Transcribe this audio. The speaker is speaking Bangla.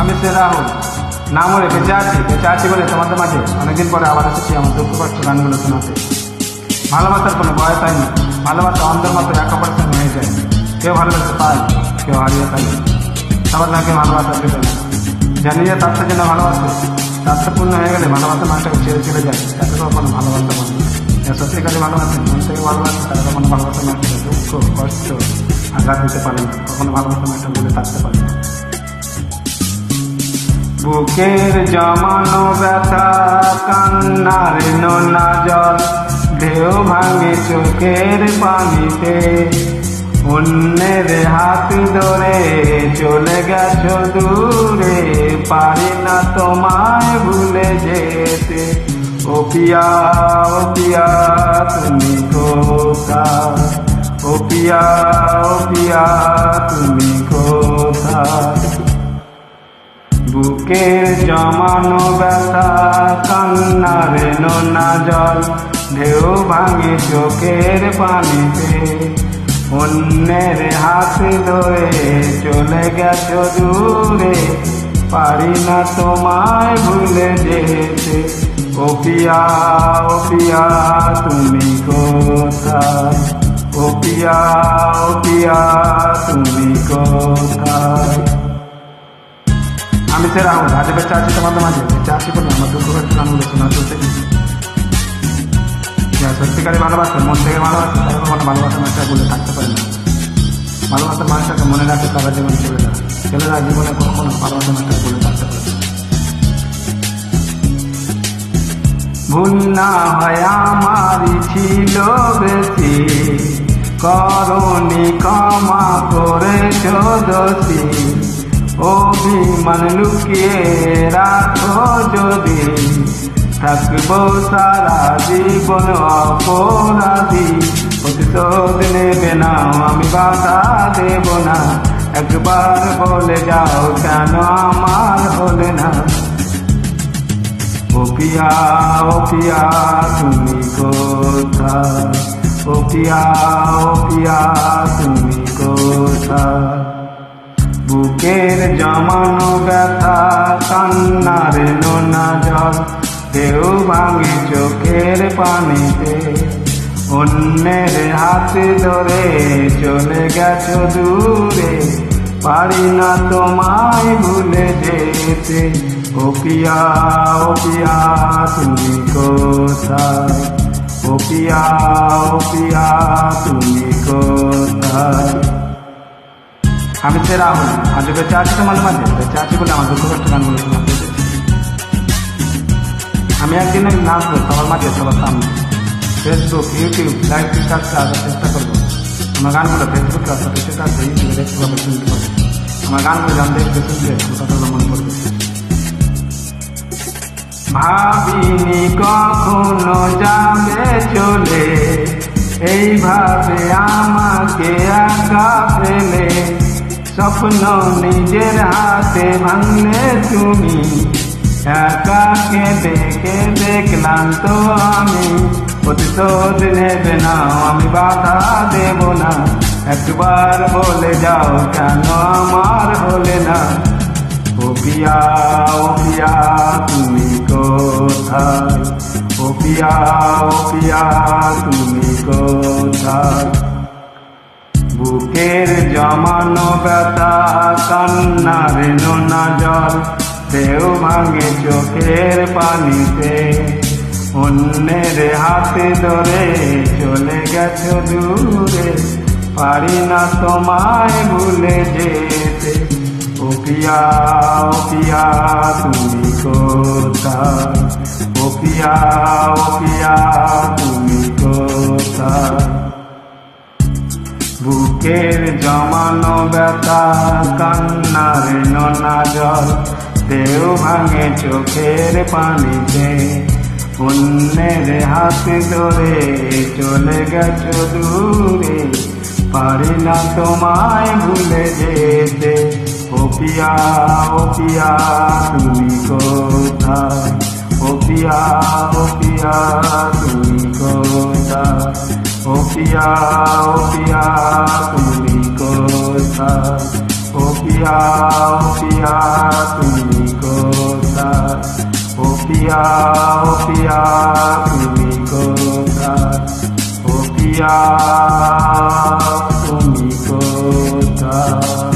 আমি সে রাহুল না মরে বেঁচে আছি বেঁচে আছি বলে তোমাদের মাঝে। অনেকদিন পরে আবার এসেছি, আমার দুঃখ কষ্ট গানগুলো শোনাতে। ভালোবাসার কোনো বয়স হয়নি ভালোবাসা অন্ধের মতো এক সঙ্গে হয়ে যায়। কেউ ভালোবাসতে পায় কেউ হারিয়ে পায় সবার না কেউ ভালোবাসা পেতে না। জানি যে তার জন্য ভালোবাসে পূর্ণ হয়ে গেলে ভালোবাসা মানুষটাকে ছেড়ে ছেড়ে যায়। তাকে কখনো ভালোবাসা বলে না। সত্যিকারে ভালোবাসে, মন থেকে ভালোবাসে তারা কখনো ভালোবাসা মানুষকে দুঃখ, কষ্ট, আঘাত দিতে পারে না। কখনো ভালোবাসা মানুষটা বলে থাকতে পারে না। বুকের জমানো ব্যথা, কান্নার নোনা জল, ঢেউ ভাঙে চোখের পানিতে। অন্যের হাত ধরে চলে গেছো দূরে, পারি না তোমায় ভুলে যেতে। ও পিয়া তুমি কোথায়? ও পিয়া ও পিয়া, তুমি কোথায়? বুকের জমানো ব্যথা কান্নারে নোনা জল, ঢেউ ভাঙে চোখের পানিতে। অন্যের হাত ধরে চলে গেছো দূরে, পারি না তোমায় ভুলে যেতে। ও পিয়া ও পিয়া, তুমি কোথায়? ও পিয়া ও পিয়া, তুমি কোথায়? আমি সে রাহুল আজ বেঁচে আছি তোমাদের মাঝে বেঁচে আছি বলে আমার দুঃখ কষ্ট গানগুলো শোনা চলতে সত্যিকারে ভালোবাসে মন থেকে ভালোবাসে তারা কখনো ভালোবাসার মানুষটা বলে থাকতে পারে না ভালোবাসার মানুষটাকে মনে রাখে তারা জীবন চলে যায় ছেলেরা জীবনে কখনো ভালোবাসার মানুষটা বলে থাকতে পারে ভুল না হয় আমারই ছিল বেশি করণি ক্ষমা করে দোষী অভিমান লুকিয়ে রাখো যদি। থাকব সারা জীবন অপরাধী। প্রতিশোধ নেবে না আমি বাধা দেব না। একবার বলে যাও কেন আমার হলে না? ও পিয়া ও পিয়া, তুমি কোথায়? ও পিয়া ও পিয়া, তুমি কোথায়? বুকের জমানো ব্যথা, কান্নার নোনা জল। কেউ ভাঙে চোখের পানিতে। অন্যের হাত ধরে চলে গেছো দূরে। পারি না তোমায় ভুলে যেতে। ও পিয়া ও পিয়া তুমি কোথায়? ও পিয়া ও পিয়া তুমি কোথায়? আমি সে রাহুল আজ বেঁচে আছি তোমার মাঝে বেঁচে আছি বলে আমার দুঃখ কষ্ট গানগুলো শোনাতে আমি একদিন নাচবো সবার মাঝে, সবার সামনে। ফেসবুক ইউটিউব লাইভ স্টার্টে আসার চেষ্টা করব। আমার গানগুলো ফেসবুকে আসা ফেসবুকে আসবে ইউটিউবে দেখতে পাবে, শুনতে পাবে। আমার গানগুলো জানতে একটু আমার কথাগুলো মনে পড়বে ভাবিনি কখনো যাবে চলে। এইভাবে আমাকে একা ফেলে। স্বপ্ন নিজের হাতে ভাঙলে তুমি। একা কেঁদে কেঁদে ক্লান্ত আমি। প্রতিশোধ নেবে না, আমি বাধা দেব না। একবার বলে যাও কেন আমার হলে না? ও পিয়া ও পিয়া তুমি কোথায়? ও পিয়া ও পিয়া তুমি কোথায়? বুকের জমানো ব্যথা কান্নার নোনা জল। দেও ভাঙে চোখের পানিতে। অন্যের হাতে ধরে চলে গেছো দূরে। পারি না তোমায় ভুলে যেতে। ও পিয়া ও পিয়া, তুমি কোথায়? ও পিয়া ও পিয়া, তুমি কোথায়? বুকের জমানো ব্যথা, কান্নার নোনা জল দেও ভাঙে চোখের পানিতে। অন্যের হাত ধরে চলে গেছো দূরে, পারি না তোমায় ভুলে যেতে। ও পিয়া, তুমি কোথায়? ও পিয়া ও পিয়া, তুমি কোথায়? ও পিয়া তুমি কোথায় ও পিয়া তুমি কোথায় ও পিয়া তুমি কোথায় পিয়া তুমি কোথায়